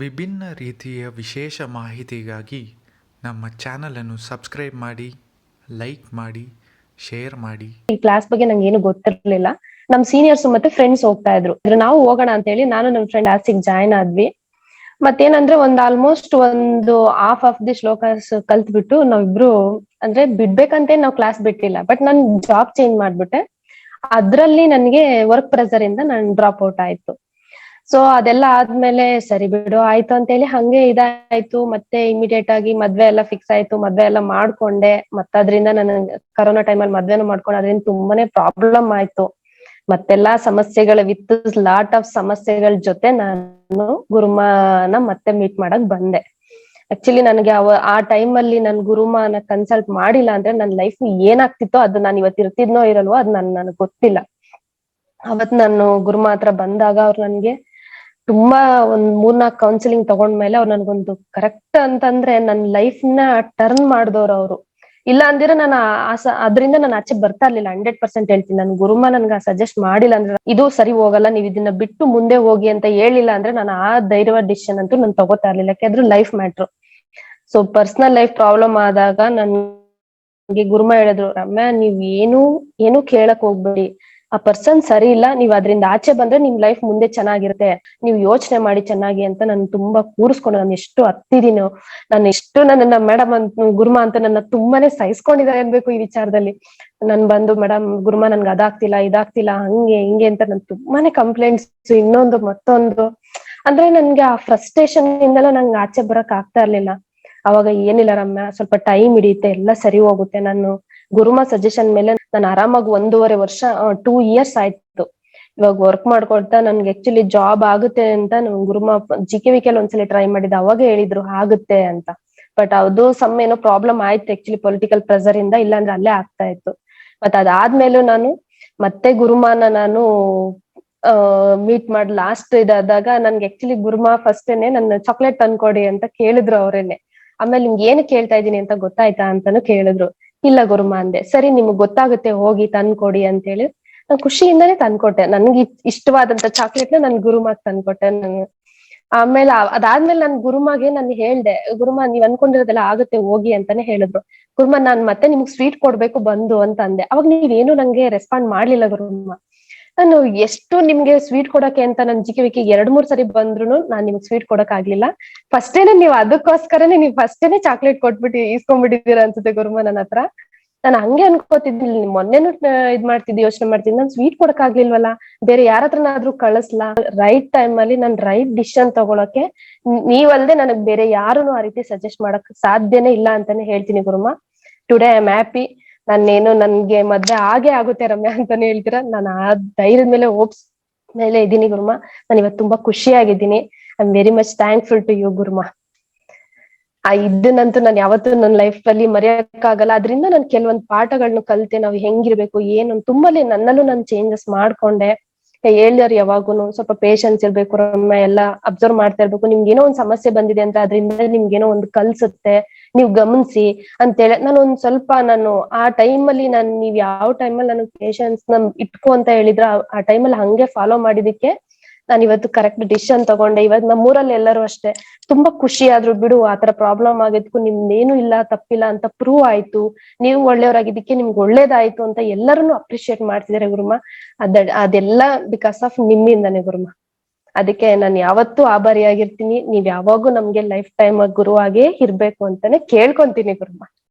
ವಿಭಿನ್ನ ರೀತಿಯ ವಿಶೇಷ ಮಾಹಿತಿಗಾಗಿ ನಮ್ಮ ಚಾನಲನ್ನು ಸಬ್ಸ್ಕ್ರೈಬ್ ಮಾಡಿ, ಲೈಕ್ ಮಾಡಿ, ಶೇರ್ ಮಾಡಿ. ಈ ಕ್ಲಾಸ್ ಬಗ್ಗೆ ನಂಗೆ ಏನು ಗೊತ್ತಿರ್ಲಿಲ್ಲ. ನಮ್ ಸೀನಿಯರ್ಸ್ ಮತ್ತೆ ಫ್ರೆಂಡ್ಸ್ ಹೋಗ್ತಾ ಇದ್ರು. ಇದ್ರ ನಾವು ಹೋಗೋಣ ಅಂತ ಹೇಳಿ ನಾನು ನಮ್ಮ ಫ್ರೆಂಡ್ ಕ್ಲಾಸಿಗೆ ಜಾಯ್ನ್ ಆದ್ವಿ. ಮತ್ತೇನಂದ್ರೆ ಒಂದ್ ಆಲ್ಮೋಸ್ಟ್ ಒಂದು ಹಾಫ್ ಆಫ್ ದಿ ಶ್ಲೋಕಾಸ್ ಕಲ್ತ್ಬಿಟ್ಟು ನಾವಿಬ್ರು ಅಂದ್ರೆ ಬಿಡ್ಬೇಕಂತ ನಾವ್ ಕ್ಲಾಸ್ ಬಿಟ್ಟಿಲ್ಲ ಬಟ್ ನನ್ ಜಾಬ್ ಚೇಂಜ್ ಮಾಡ್ಬಿಟ್ಟೆ. ಅದ್ರಲ್ಲಿ ನನ್ಗೆ ವರ್ಕ್ ಪ್ರೆಸರ್ ಇಂದ ನಾನ್ ಡ್ರಾಪ್ ಔಟ್ ಆಯ್ತು. ಸೊ ಅದೆಲ್ಲ ಆದ್ಮೇಲೆ ಸರಿ ಬಿಡು, ಆಯ್ತು ಅಂತ ಹೇಳಿ ಹಂಗೆ ಇದಾಯ್ತು. ಮತ್ತೆ ಇಮಿಡಿಯೇಟ್ ಆಗಿ ಮದ್ವೆ ಎಲ್ಲ ಫಿಕ್ಸ್ ಆಯ್ತು. ಮದ್ವೆ ಎಲ್ಲ ಮಾಡ್ಕೊಂಡೆ. ಮತ್ತೆ ಅದರಿಂದ ನಾನು ಕರೋನಾ ಟೈಮಲ್ಲಿ ಮದ್ವೆನೂ ಮಾಡ್ಕೊಂಡು. ಅದ್ರಿಂದ ತುಂಬಾನೇ ಪ್ರಾಬ್ಲಮ್ ಆಯ್ತು. ಮತ್ತೆಲ್ಲಾ ಸಮಸ್ಯೆಗಳ ವಿತ್ ಲಾಟ್ ಆಫ್ ಸಮಸ್ಯೆಗಳ ಜೊತೆ ನಾನು ಗುರುಮಾನ ಮತ್ತೆ ಮೀಟ್ ಮಾಡಕ್ ಬಂದೆ. ಆಕ್ಚುಲಿ ನನಗೆ ಅವ, ಆ ಟೈಮ್ ಅಲ್ಲಿ ನನ್ ಗುರುಮಾನ ಕನ್ಸಲ್ಟ್ ಮಾಡಿಲ್ಲ ಅಂದ್ರೆ ನನ್ನ ಲೈಫ್ ಏನಾಗ್ತಿತ್ತೋ ಅದು ನಾನು ಇವತ್ತು ಇರ್ತಿದ್ನೋ ಇರಲ್ವೋ ಅದು ನನ್, ನನಗೆ ಗೊತ್ತಿಲ್ಲ. ಅವತ್ ನಾನು ಗುರುಮಾ ಹತ್ರ ಬಂದಾಗ ಅವ್ರು ನನ್ಗೆ ತುಂಬಾ ಒಂದ್ ಮೂರ್ನಾಲ್ಕು ಕೌನ್ಸಿಲಿಂಗ್ ತಗೊಂಡ್ಮೇಲೆ ಅವ್ರು ನನ್ಗೊಂದು ಕರೆಕ್ಟ್ ಅಂತಂದ್ರೆ ನನ್ ಲೈಫ್ನ ಟರ್ನ್ ಮಾಡಿದವ್ರು ಅವರು. ಇಲ್ಲ ಅಂದಿರ ನಾನು ಅದರಿಂದ ನಾನು ಆಚೆ ಬರ್ತಾ ಇರ್ಲಿಲ್ಲ. ಹಂಡ್ರೆಡ್ ಪರ್ಸೆಂಟ್ ಹೇಳ್ತೀನಿ. ನನ್ ಗುರುಮ ನನ್ಗೆ ಸಜೆಸ್ಟ್ ಮಾಡಿಲ್ಲ ಅಂದ್ರೆ ಇದು ಸರಿ ಹೋಗಲ್ಲ, ನೀವ್ ಇದನ್ನ ಬಿಟ್ಟು ಮುಂದೆ ಹೋಗಿ ಅಂತ ಹೇಳಿಲ್ಲ ಅಂದ್ರೆ ನಾನು ಆ ಧೈರ್ಯವಾದ ಡಿಸಿಷನ್ ಅಂತೂ ನಾನು ತಗೋತಾ ಇರ್ಲಿಲ್ಲ. ಯಾಕಂದ್ರೆ life matter so personal life problem ಆದಾಗ ನನ್ಗೆ ಗುರುಮ ಹೇಳಿದ್ರು, ರಮ್ಯಾ, ನೀವ್ ಏನು ಏನು ಕೇಳಕ್ ಹೋಗ್ಬೇಡಿ. ಆ ಪರ್ಸನ್ ಸರಿ ಇಲ್ಲ, ನೀವ್ ಅದರಿಂದ ಆಚೆ ಬಂದ್ರೆ ನಿಮ್ ಲೈಫ್ ಮುಂದೆ ಚೆನ್ನಾಗಿರುತ್ತೆ. ನೀವ್ ಯೋಚನೆ ಮಾಡಿ ಚೆನ್ನಾಗಿ ಅಂತ ನಾನು ತುಂಬಾ ಕೂರಿಸ್ಕೊಂಡು ನಾನು ಎಷ್ಟು ಹತ್ತಿದೀನಿ, ನಾನು ಎಷ್ಟು ನನ್ನ ಮೇಡಮ್ ಅಂತ ಗುರುಮ ಅಂತ ನನ್ನ ತುಂಬಾನೇ ಸಹಿಸ್ಕೊಂಡಿದ್ದಾರೆ ಅನ್ಬೇಕು ಈ ವಿಚಾರದಲ್ಲಿ. ನನ್ ಬಂದು ಮೇಡಮ್ ಗುರುಮ ನನ್ಗೆ ಅದಾಗ್ತಿಲ್ಲ, ಇದಾಗ್ತಿಲ್ಲ, ಹಂಗೆ, ಹಿಂಗೆ ಅಂತ ನನ್ ತುಂಬಾನೇ ಕಂಪ್ಲೇಂಟ್ಸ್ ಇನ್ನೊಂದು, ಮತ್ತೊಂದು. ಅಂದ್ರೆ ನನ್ಗೆ ಆ ಫ್ರಸ್ಟ್ರೇಷನ್ ಇಂದೆಲ್ಲ ನಂಗೆ ಆಚೆ ಬರಕ್ ಆಗ್ತಾ ಇರ್ಲಿಲ್ಲ. ಅವಾಗ ಏನಿಲ್ಲ ರಮ್ಯ, ಸ್ವಲ್ಪ ಟೈಮ್ ಹಿಡಿಯುತ್ತೆ, ಎಲ್ಲ ಸರಿ ಹೋಗುತ್ತೆ, ನಾನು ಗುರುಮ ಸಜೆಷನ್ ಮೇಲೆ ನಾನು ಆರಾಮಾಗಿ ಒಂದೂವರೆ ವರ್ಷ ಟೂ ಇಯರ್ಸ್ ಆಯ್ತು. ಇವಾಗ ವರ್ಕ್ ಮಾಡ್ಕೊಳ್ತಾ ನನ್ಗೆ ಆಕ್ಚುಲಿ ಜಾಬ್ ಆಗುತ್ತೆ ಅಂತ ನಮ್ ಗುರುಮ ಜಿ ಕೆ ವಿ ಕೆಲ್ ಒಂದ್ಸಲಿ ಟ್ರೈ ಮಾಡಿದ, ಅವಾಗ ಹೇಳಿದ್ರು ಆಗುತ್ತೆ ಅಂತ. ಬಟ್ ಅದು ಸಮ್ ಏನೋ ಪ್ರಾಬ್ಲಮ್ ಆಯ್ತು ಆಕ್ಚುಲಿ ಪೊಲಿಟಿಕಲ್ ಪ್ರೆಸರ್ ಇಂದ, ಇಲ್ಲಾಂದ್ರೆ ಅಲ್ಲೇ ಆಗ್ತಾ ಇತ್ತು. ಮತ್ ಅದಾದ್ಮೇಲೂ ನಾನು ಮತ್ತೆ ಗುರುಮಾನ ನಾನು ಮೀಟ್ ಮಾಡಿ ಲಾಸ್ಟ್ ಇದಾದಾಗ ನನ್ಗೆ ಆಕ್ಚುಲಿ ಗುರುಮಾ ಫಸ್ಟ್ನೇ ನನ್ನ ಚಾಕ್ಲೇಟ್ ತಂದ್ಕೊಡಿ ಅಂತ ಕೇಳಿದ್ರು ಅವ್ರೇನೆ. ಆಮೇಲೆ ನಿಮ್ಗೆ ಏನು ಕೇಳ್ತಾ ಇದೀನಿ ಅಂತ ಗೊತ್ತಾಯ್ತಾ ಅಂತಾನು ಕೇಳಿದ್ರು. ಇಲ್ಲ ಗುರುಮ ಅಂದೆ. ಸರಿ, ನಿಮಗ್ ಗೊತ್ತಾಗುತ್ತೆ, ಹೋಗಿ ತಂದ್ಕೊಡಿ ಅಂತ ಹೇಳಿ ನಾನ್ ಖುಷಿಯಿಂದಾನೆ ತಂದ್ಕೊಟ್ಟೆ. ನನ್ಗೆ ಇಷ್ಟವಾದಂತ ಚಾಕ್ಲೇಟ್ನ ನನ್ ಗುರುಮಾಗ್ ತಂದ್ಕೊಟ್ಟೆ ನಾನು. ಆಮೇಲೆ ಅದಾದ್ಮೇಲೆ ನನ್ ಗುರುಮಾಗೆ ನಾನು ಹೇಳ್ದೆ ಗುರುಮಾ ನೀವ್ ಅನ್ಕೊಂಡಿರೋದೆಲ್ಲ ಆಗುತ್ತೆ, ಹೋಗಿ ಅಂತಾನೆ ಹೇಳಿದ್ರು. ಗುರುಮಾ ನಾನ್ ಮತ್ತೆ ನಿಮ್ಗ್ ಸ್ವೀಟ್ ಕೊಡ್ಬೇಕು, ಬಂದು ಅಂತ ಅಂದೆ. ಅವಾಗ ನೀವೇನು ನಂಗೆ ರೆಸ್ಪಾಂಡ್ ಮಾಡ್ಲಿಲ್ಲ ಗುರುಮ ನಾನು ಎಷ್ಟು ನಿಮ್ಗೆ ಸ್ವೀಟ್ ಕೊಡಕ್ಕೆ ಅಂತ ನನ್ ಜಿಕೆ ಎರಡ್ ಮೂರ್ ಸರಿ ಬಂದ್ರು ನಾನ್ ನಿಮ್ಗೆ ಸ್ವೀಟ್ ಕೊಡಕ್ ಆಗ್ಲಿಲ್ಲ. ಫಸ್ಟೇನೆ ನೀವ್ ಅದಕ್ಕೋಸ್ಕರನೇ ನೀವ್ ಫಸ್ಟೇನೆ ಚಾಕ್ಲೇಟ್ ಕೊಟ್ಬಿಟ್ಟು ಇಸ್ಕೊಂಡ್ಬಿಟ್ಟಿದ್ದೀರಾ ಅನ್ಸುತ್ತೆ ಗುರುಮ ನನ್ನ ಹತ್ರ. ನಾನು ಹಂಗೆ ಅನ್ಕೋತಿದ್ದಿಲ್ಲ ಮೊನ್ನೆನು ಇದ್ ಮಾಡ್ತಿದ್ದೆ, ಯೋಚನೆ ಮಾಡ್ತಿದ್ದೆ, ನಾನು ಸ್ವೀಟ್ ಕೊಡಕ್ ಆಗ್ಲಿಲ್ವಲ್ಲ? ಬೇರೆ ಯಾರ ಹತ್ರನಾದ್ರೂ ಕಳಿಸ್ಲಾ? ರೈಟ್ ಟೈಮ್ ಅಲ್ಲಿ ನಾನ್ ರೈಟ್ ಡಿಶ್ ಅನ್ ತಗೊಳಕ್ಕೆ ನೀವಲ್ದೆ ನನಗ್ ಬೇರೆ ಯಾರು ಆ ರೀತಿ ಸಜೆಸ್ಟ್ ಮಾಡಕ್ ಸಾಧ್ಯನೇ ಇಲ್ಲ ಅಂತಾನೆ ಹೇಳ್ತೀನಿ ಗುರುಮ. ಟುಡೇ ಐ ಆಮ್ ಹ್ಯಾಪಿ ನಾನೇನು ನನ್ಗೆ ಮದ್ವೆ ಆಗೇ ಆಗುತ್ತೆ ರಮ್ಯಾ ಅಂತಾನೆ ಹೇಳ್ತೀರಾ? ನಾನು ಆ ಧೈರ್ಯದ ಮೇಲೆ ಹೋಪ್ಸ್ ಮೇಲೆ ಇದ್ದೀನಿ ಗುರುಮಾ. ನಾನು ಇವತ್ತು ತುಂಬಾ ಖುಷಿಯಾಗಿದ್ದೀನಿ. I am very much thankful to you ಗುರುಮಾ. ಆ ಇದನ್ನಂತೂ ನಾನು ಯಾವತ್ತೂ ನನ್ನ ಲೈಫ್ ಅಲ್ಲಿ ಮರೆಯಕ್ಕಾಗಲ್ಲ. ಅದರಿಂದ ನಾನು ಕೆಲವೊಂದು ಪಾಠಗಳನ್ನ ಕಲಿತೆ. ನಾವು ಹೆಂಗಿರ್ಬೇಕು, ಏನು, ತುಂಬಾನೇ ನನ್ನಲ್ಲೂ ನಾನು ಚೇಂಜಸ್ ಮಾಡ್ಕೊಂಡೆ. ಹೇಳ್ದಾರ ಯಾವಾಗೂ ಸ್ವಲ್ಪ ಪೇಷನ್ಸ್ ಇರ್ಬೇಕು ರಮ್ಯ ಎಲ್ಲ ಅಬ್ಸರ್ವ್ ಮಾಡ್ತಾ ಇರ್ಬೇಕು. ನಿಮ್ಗೆ ಏನೋ ಒಂದ್ ಸಮಸ್ಯೆ ಬಂದಿದೆ ಅಂತ ಅದರಿಂದ ನಿಮ್ಗೇನೋ ಒಂದು ಕಲ್ಸುತ್ತೆ. ನೀವ್ ಗಮನಿಸಿ ಅಂತೇಳಿ. ನಾನು ಒಂದ್ ಸ್ವಲ್ಪ ನಾನು ಆ ಟೈಮಲ್ಲಿ ನಾನು, ನೀವ್ ಯಾವ ಟೈಮಲ್ಲಿ ನಾನು ಪೇಷನ್ಸ್ನ ಇಟ್ಕೋ ಅಂತ ಹೇಳಿದ್ರ ಆ ಟೈಮಲ್ಲಿ ಹಂಗೆ ಫಾಲೋ ಮಾಡಿದಕ್ಕೆ ನಾನು ಇವತ್ತು ಕರೆಕ್ಟ್ ಡಿಸಿಷನ್ ತಗೊಂಡೆ. ಇವತ್ತು ನಮ್ಮೂರಲ್ಲಿ ಎಲ್ಲರೂ ಅಷ್ಟೇ. ತುಂಬಾ ಖುಷಿ ಆದ್ರು ಬಿಡು ಆತರ ಪ್ರಾಬ್ಲಮ್ ಆಗಿದ್ಕು, ನಿಮ್ದೇನು ಇಲ್ಲ, ತಪ್ಪಿಲ್ಲ ಅಂತ ಪ್ರೂವ್ ಆಯ್ತು. ನೀವು ಒಳ್ಳೆಯವರಾಗಿದ್ದಕ್ಕೆ ನಿಮ್ಗೆ ಒಳ್ಳೇದಾಯ್ತು ಅಂತ ಎಲ್ಲರನ್ನು ಅಪ್ರಿಶಿಯೇಟ್ ಮಾಡ್ತಿದ್ದಾರೆ ಗುರುಮ. ಅದ, ಅದೆಲ್ಲ ಬಿಕಾಸ್ ಆಫ್ ನಿಮ್ಮಿಂದಾನೆ ಗುರುಮ. ಅದಕ್ಕೆ ನಾನು ಯಾವತ್ತೂ ಆಭಾರಿಯಾಗಿರ್ತೀನಿ. ನೀವ್ ಯಾವಾಗೂ ನಮ್ಗೆ ಲೈಫ್ ಟೈಮ್ ಗುರುವಾಗೇ ಇರ್ಬೇಕು ಅಂತಾನೆ ಕೇಳ್ಕೊಂತೀನಿ ಗುರುಮ.